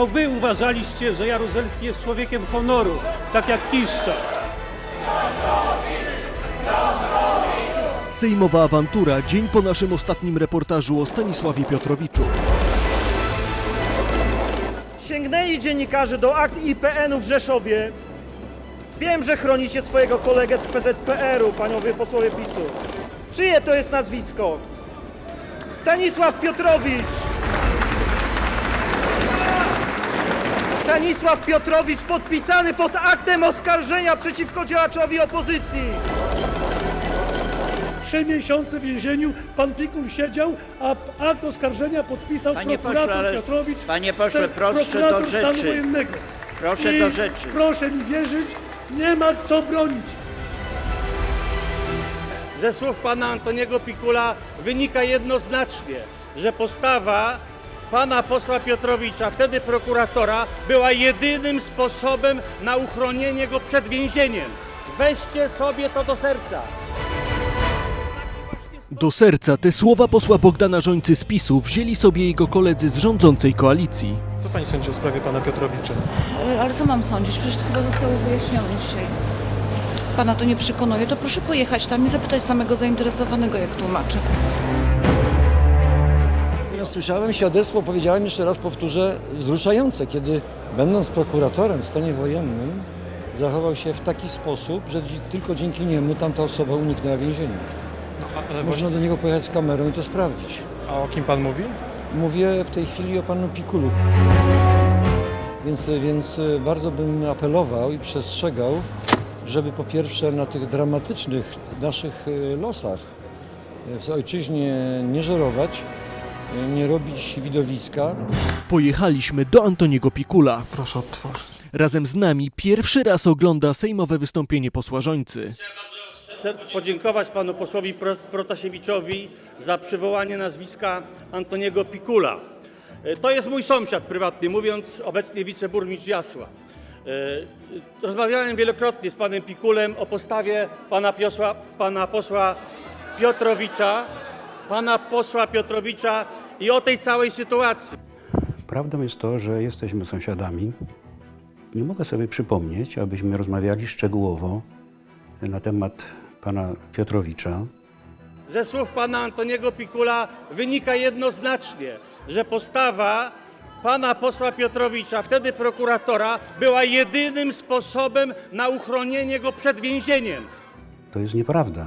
to wy uważaliście, że Jaruzelski jest człowiekiem honoru, tak jak Kiszczak. Sejmowa awantura dzień po naszym ostatnim reportażu o Stanisławie Piotrowiczu. Sięgnęli dziennikarze do akt IPN-u w Rzeszowie. Wiem, że chronicie swojego kolegę z PZPR-u, panowie posłowie PiSu. Czyje to jest nazwisko? Stanisław Piotrowicz! Stanisław Piotrowicz podpisany pod aktem oskarżenia przeciwko działaczowi opozycji. Trzy miesiące w więzieniu pan Pikul siedział, a akt oskarżenia podpisał Panie prokurator pośle, ale- Piotrowicz, panie pośle, se- proszę prokurator do stanu rzeczy. wojennego. Proszę I do rzeczy. Proszę mi wierzyć, nie ma co bronić. Ze słów pana Antoniego Pikula wynika jednoznacznie, że postawa pana posła Piotrowicza, wtedy prokuratora, była jedynym sposobem na uchronienie go przed więzieniem. Weźcie sobie to do serca. Do serca te słowa posła Bogdana Żońcy z PiSu wzięli sobie jego koledzy z rządzącej koalicji. Co pani sądzi o sprawie pana Piotrowicza? E, Ale co mam sądzić? Przecież to chyba zostało wyjaśnione dzisiaj. Pana to nie przekonuje, to proszę pojechać tam i zapytać samego zainteresowanego, jak tłumaczy. Ja słyszałem świadectwo, powiedziałem jeszcze raz, powtórzę, wzruszające, kiedy będąc prokuratorem w stanie wojennym zachował się w taki sposób, że tylko dzięki niemu tamta osoba uniknęła więzienia. A, ale Można do niego pojechać z kamerą i to sprawdzić. a o kim pan mówi? Mówię w tej chwili o panu Pikulu. Więc, więc bardzo bym apelował i przestrzegał, żeby po pierwsze na tych dramatycznych naszych e, losach e, w ojczyźnie nie żerować, e, nie robić widowiska. Pojechaliśmy do Antoniego Pikula. Proszę odtworzyć. Razem z nami pierwszy raz ogląda sejmowe wystąpienie posła Żońcy. Chcę podziękować panu posłowi Pro- Protasiewiczowi za przywołanie nazwiska Antoniego Pikula. E, To jest mój sąsiad prywatny, mówiąc obecnie wiceburmistrz Jasła. E, Rozmawiałem wielokrotnie z panem Pikulem o postawie pana, piosła, pana posła Piotrowicza, pana posła Piotrowicza i o tej całej sytuacji. Prawdą jest to, że jesteśmy sąsiadami. Nie mogę sobie przypomnieć, abyśmy rozmawiali szczegółowo na temat pana Piotrowicza. Ze słów pana Antoniego Pikula wynika jednoznacznie, że postawa pana posła Piotrowicza, wtedy prokuratora, była jedynym sposobem na uchronienie go przed więzieniem. To jest nieprawda.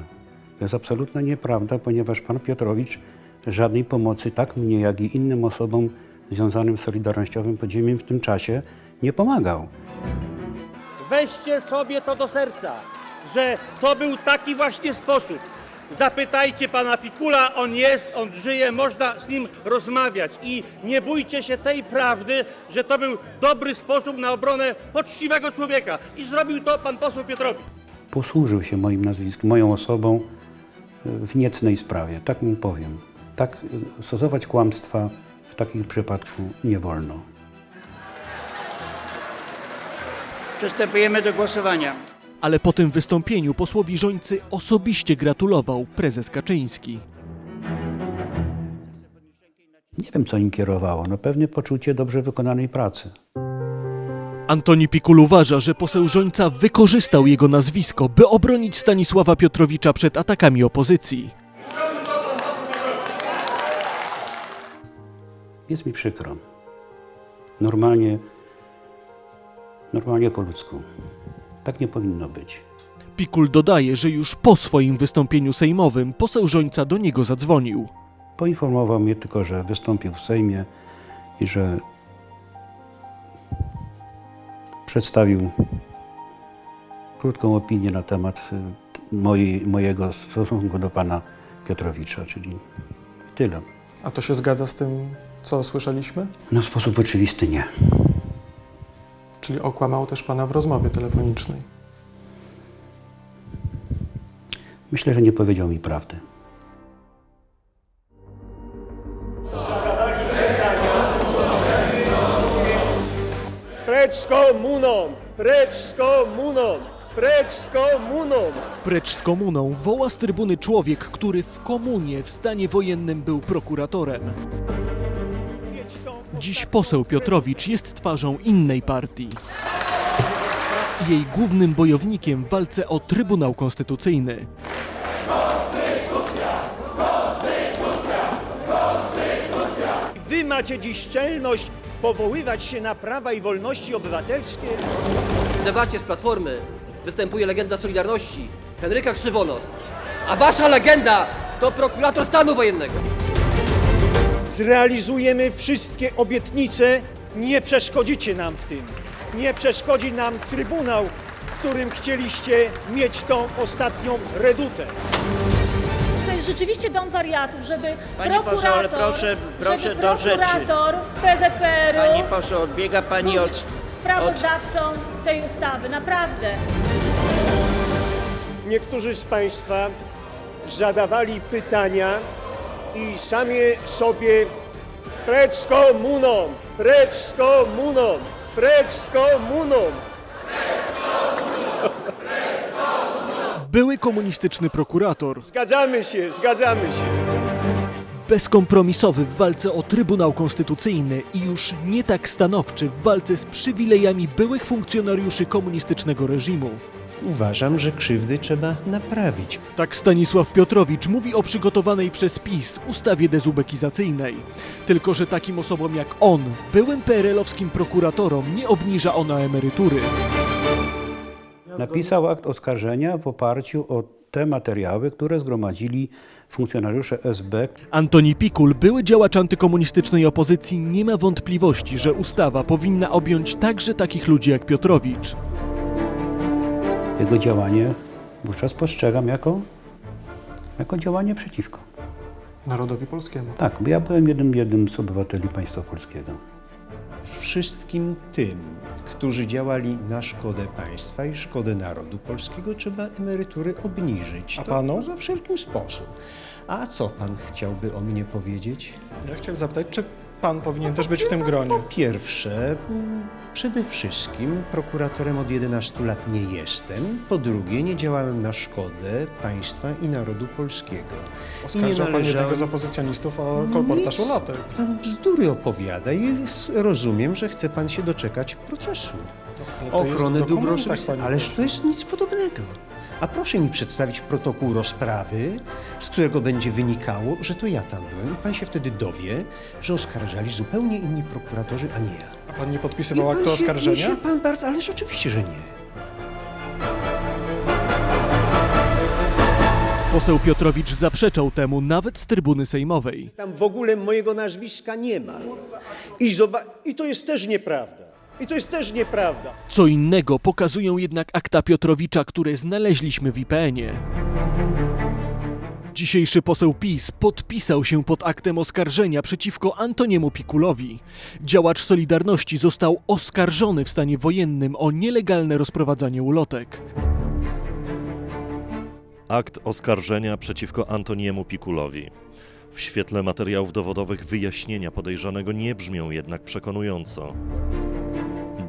To jest absolutna nieprawda, ponieważ pan Piotrowicz żadnej pomocy tak mnie, jak i innym osobom związanym z Solidarnościowym Podziemiem w tym czasie nie pomagał. Weźcie sobie to do serca, że to był taki właśnie sposób. Zapytajcie pana Pikula, on jest, on żyje, można z nim rozmawiać i nie bójcie się tej prawdy, że to był dobry sposób na obronę poczciwego człowieka. I zrobił to pan poseł Piotrowicz. Posłużył się moim nazwiskiem, moją osobą w niecnej sprawie, tak mu powiem. Tak stosować kłamstwa w takim przypadku nie wolno. Przystępujemy do głosowania. Ale po tym wystąpieniu posłowi Żońcy osobiście gratulował prezes Kaczyński. Nie wiem, co im kierowało. No pewnie poczucie dobrze wykonanej pracy. Antoni Pikul uważa, że poseł Żońca wykorzystał jego nazwisko, by obronić Stanisława Piotrowicza przed atakami opozycji. Jest mi przykro. Normalnie, normalnie po ludzku. Tak nie powinno być. Pikul dodaje, że już po swoim wystąpieniu sejmowym poseł Żońca do niego zadzwonił. Poinformował mnie tylko, że wystąpił w Sejmie i że przedstawił krótką opinię na temat y, mojej, mojego stosunku do pana Piotrowicza, czyli tyle. A to się zgadza z tym, co słyszeliśmy? No w sposób oczywisty nie. Czyli okłamał też pana w rozmowie telefonicznej. Myślę, że nie powiedział mi prawdy. Precz z komuną! Precz z komuną! Precz z komuną! Precz z komuną woła z trybuny człowiek, który w komunie w stanie wojennym był prokuratorem. Dziś poseł Piotrowicz jest twarzą innej partii. Jej głównym bojownikiem w walce o Trybunał Konstytucyjny. Wy macie dziś czelność powoływać się na prawa i wolności obywatelskie? W debacie z Platformy występuje legenda Solidarności, Henryka Krzywonos. A wasza legenda to prokurator stanu wojennego. Zrealizujemy wszystkie obietnice, nie przeszkodzicie nam w tym. Nie przeszkodzi nam Trybunał, w którym chcieliście mieć tą ostatnią redutę. To jest rzeczywiście dom wariatów, żeby Pani poseł, prokurator, ale proszę- proszę żeby do rzeczy. prokurator PZPR-u Pani poseł, odbiega pani był od... sprawozdawcą tej ustawy. Naprawdę. Niektórzy z Państwa zadawali pytania i sami sobie precz z komuną, precz z komuną, precz z komuną. Były komunistyczny prokurator, Zgadzamy się, zgadzamy się. bezkompromisowy w walce o Trybunał Konstytucyjny i już nie tak stanowczy w walce z przywilejami byłych funkcjonariuszy komunistycznego reżimu. Uważam, że krzywdy trzeba naprawić. Tak Stanisław Piotrowicz mówi o przygotowanej przez PiS ustawie dezubekizacyjnej. Tylko, że takim osobom jak on, byłym PRL-owskim prokuratorom, nie obniża ona emerytury. Napisał akt oskarżenia w oparciu o te materiały, które zgromadzili funkcjonariusze SB, Antoni Pikul, były działacz antykomunistycznej opozycji, nie ma wątpliwości, że ustawa powinna objąć także takich ludzi jak Piotrowicz. Jego działanie wówczas postrzegam jako, jako działanie przeciwko. Narodowi polskiemu. Tak, bo ja byłem jednym, jednym z obywateli państwa polskiego. Wszystkim tym, którzy działali na szkodę państwa i szkodę narodu polskiego, trzeba emerytury obniżyć. A To panu? Za wszelkim sposób. A co pan chciałby o mnie powiedzieć? Ja chciałem zapytać, czy pan powinien też być w tym gronie? Po pierwsze, mm, przede wszystkim prokuratorem od 11 lat nie jestem. Po drugie, nie działałem na szkodę państwa i narodu polskiego. Oskarżał pan jednego należałem- z opozycjonistów o kolportaż Nic. ulotek. Pan bzdury opowiada i s- rozumiem, że chce pan się doczekać procesu. Ale to jest Ochrony dóbr dokumentach, osobistych. panie Ależ pośle. to jest nic podobnego. A proszę mi przedstawić protokół rozprawy, z którego będzie wynikało, że to ja tam byłem. I pan się wtedy dowie, że oskarżali zupełnie inni prokuratorzy, a nie ja. A pan nie podpisywał aktu się- oskarżenia? się Pan bardzo, ależ oczywiście, że nie. Poseł Piotrowicz zaprzeczał temu nawet z trybuny sejmowej. Tam w ogóle mojego nazwiska nie ma. I, zoba- I to jest też nieprawda. I to jest też nieprawda. Co innego pokazują jednak akta Piotrowicza, które znaleźliśmy w IPN-ie. Dzisiejszy poseł PiS podpisał się pod aktem oskarżenia przeciwko Antoniemu Pikulowi. Działacz Solidarności został oskarżony w stanie wojennym o nielegalne rozprowadzanie ulotek. Akt oskarżenia przeciwko Antoniemu Pikulowi. W świetle materiałów dowodowych wyjaśnienia podejrzanego nie brzmią jednak przekonująco.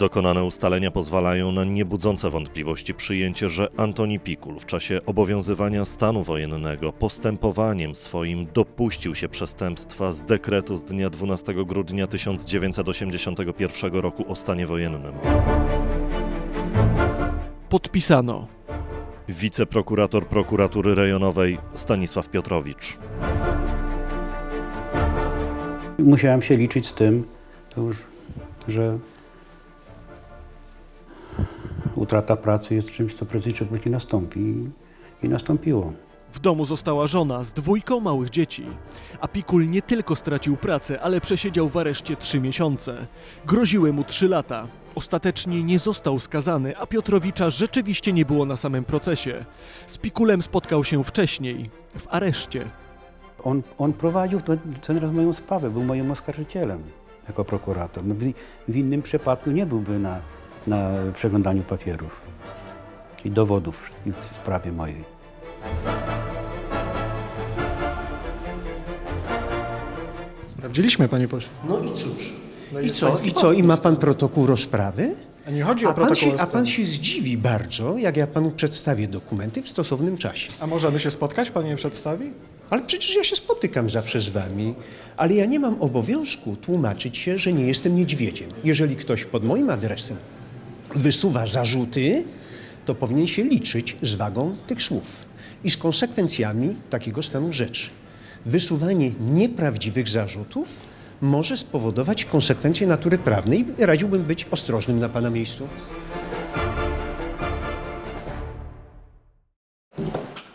Dokonane ustalenia pozwalają na niebudzące wątpliwości przyjęcie, że Antoni Pikul w czasie obowiązywania stanu wojennego postępowaniem swoim dopuścił się przestępstwa z dekretu z dnia 12 grudnia 1981 roku o stanie wojennym. Podpisano. Wiceprokurator prokuratury rejonowej Stanisław Piotrowicz. Musiałem się liczyć z tym, to już, że utrata pracy jest czymś, co prędzej czy później nastąpi i, nastąpiło. W domu została żona z dwójką małych dzieci. A Pikul nie tylko stracił pracę, ale przesiedział w areszcie trzy miesiące. Groziły mu trzy lata. Ostatecznie nie został skazany, a Piotrowicza rzeczywiście nie było na samym procesie. Z Pikulem spotkał się wcześniej, w areszcie. On, on prowadził to- ten raz moją sprawę, był moim oskarżycielem jako prokurator. No w, w innym przypadku nie byłby na, na przeglądaniu papierów i dowodów w sprawie mojej. Sprawdziliśmy, panie pośle. No i cóż? No I co? I co? I ma pan protokół rozprawy? A nie chodzi o A pan, protokół się, a rozprawy. pan się zdziwi bardzo, jak ja panu przedstawię dokumenty w stosownym czasie. A możemy się spotkać? Pan je przedstawi? Ale przecież ja się spotykam zawsze z wami, ale ja nie mam obowiązku tłumaczyć się, że nie jestem niedźwiedziem. Jeżeli ktoś pod moim adresem wysuwa zarzuty, to powinien się liczyć z wagą tych słów i z konsekwencjami takiego stanu rzeczy. Wysuwanie nieprawdziwych zarzutów może spowodować konsekwencje natury prawnej radziłbym być ostrożnym na pana miejscu.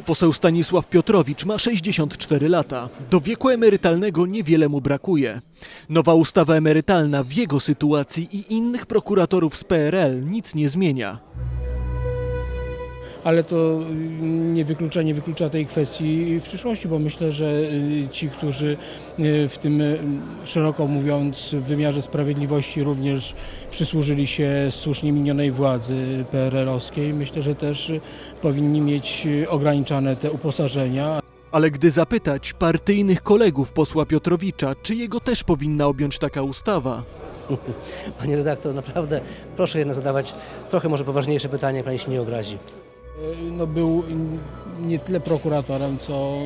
Poseł Stanisław Piotrowicz ma 64 lata. Do wieku emerytalnego niewiele mu brakuje. Nowa ustawa emerytalna w jego sytuacji i innych prokuratorów z PRL nic nie zmienia. Ale to y, nie wyklucza, nie wyklucza tej kwestii w przyszłości, bo myślę, że y, ci, którzy y, w tym szeroko mówiąc w wymiarze sprawiedliwości również przysłużyli się słusznie minionej władzy PRL-owskiej, myślę, że też powinni mieć ograniczane te uposażenia. Ale gdy zapytać partyjnych kolegów posła Piotrowicza, czy jego też powinna objąć taka ustawa, Panie redaktor, naprawdę proszę jednak zadawać trochę może poważniejsze pytanie, jak pani się nie obrazi. Y, No, był nie tyle prokuratorem, co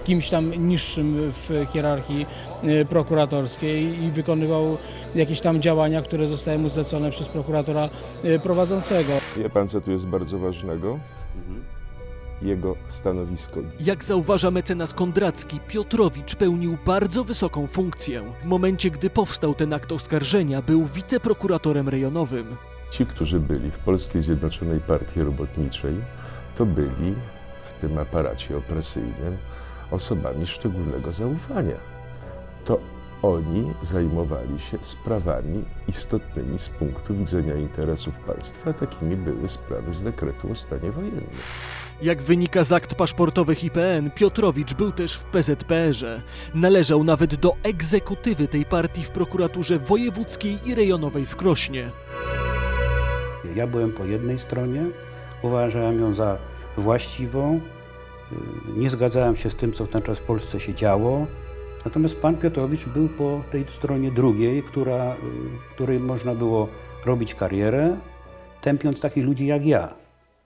y, kimś tam niższym w hierarchii y, prokuratorskiej i wykonywał jakieś tam działania, które zostały mu zlecone przez prokuratora y, prowadzącego. Wie pan, co tu jest bardzo ważnego? Jego stanowisko. Jak zauważa mecenas Kondracki, Piotrowicz pełnił bardzo wysoką funkcję. W momencie, gdy powstał ten akt oskarżenia, był wiceprokuratorem rejonowym. Ci, którzy byli w Polskiej Zjednoczonej Partii Robotniczej, to byli w tym aparacie opresyjnym osobami szczególnego zaufania. To oni zajmowali się sprawami istotnymi z punktu widzenia interesów państwa, takimi były sprawy z dekretu o stanie wojennym. Jak wynika z akt paszportowych IPN, Piotrowicz był też w PZPR-ze. Należał nawet do egzekutywy tej partii w prokuraturze wojewódzkiej i rejonowej w Krośnie. Ja byłem po jednej stronie, uważałem ją za właściwą, y, nie zgadzałem się z tym, co w ten czas w Polsce się działo. Natomiast pan Piotrowicz był po tej stronie drugiej, która, y, której można było robić karierę, tępiąc takich ludzi jak ja,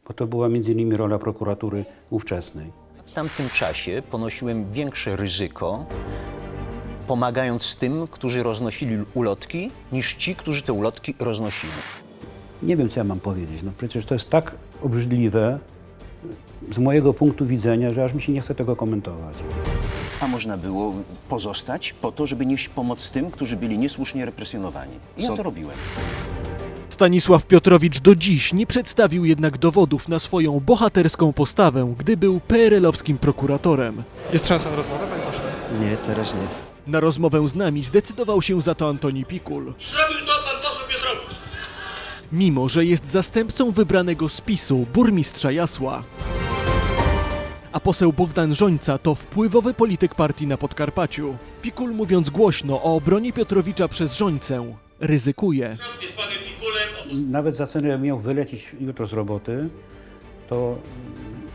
bo to była między innymi rola prokuratury ówczesnej. W tamtym czasie ponosiłem większe ryzyko, pomagając tym, którzy roznosili ulotki, niż ci, którzy te ulotki roznosili. Nie wiem, co ja mam powiedzieć. No przecież to jest tak obrzydliwe z mojego punktu widzenia, że aż mi się nie chce tego komentować. A można było pozostać po to, żeby nieść pomoc tym, którzy byli niesłusznie represjonowani. I ja Co- to robiłem. Stanisław Piotrowicz do dziś nie przedstawił jednak dowodów na swoją bohaterską postawę, gdy był PRL-owskim prokuratorem. Jest szansa na rozmowę, panie pośle? Nie, teraz nie. Na rozmowę z nami zdecydował się za to Antoni Pikul. Zrobił Mimo, że jest zastępcą wybranego z PiSu, burmistrza Jasła. A poseł Bogdan Żońca to wpływowy polityk partii na Podkarpaciu. Pikul mówiąc głośno o obronie Piotrowicza przez Żońcę, ryzykuje. Nawet za cenę, miał wylecieć jutro z roboty, to,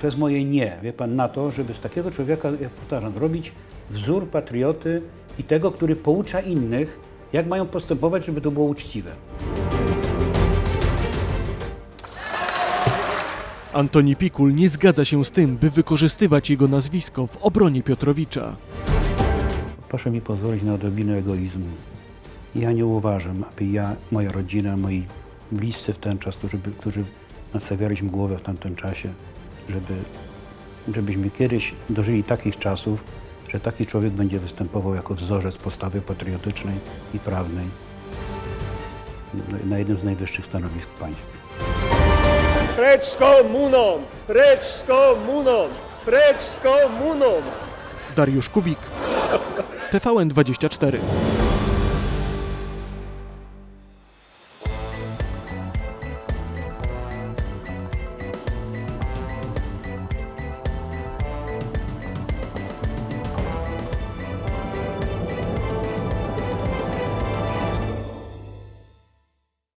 to jest moje nie, wie pan, na to, żeby z takiego człowieka, jak powtarzam, robić wzór patrioty i tego, który poucza innych, jak mają postępować, żeby to było uczciwe. Antoni Pikul nie zgadza się z tym, by wykorzystywać jego nazwisko w obronie Piotrowicza. Proszę mi pozwolić na odrobinę egoizmu. Ja nie uważam, aby ja, moja rodzina, moi bliscy w ten czas, którzy, którzy nastawialiśmy głowę w tamtym czasie, żeby, żebyśmy kiedyś dożyli takich czasów, że taki człowiek będzie występował jako wzorzec postawy patriotycznej i prawnej na jednym z najwyższych stanowisk w państwie. Precz z komuną! Precz z komuną! Precz z komuną! Dariusz Kubik, TVN24.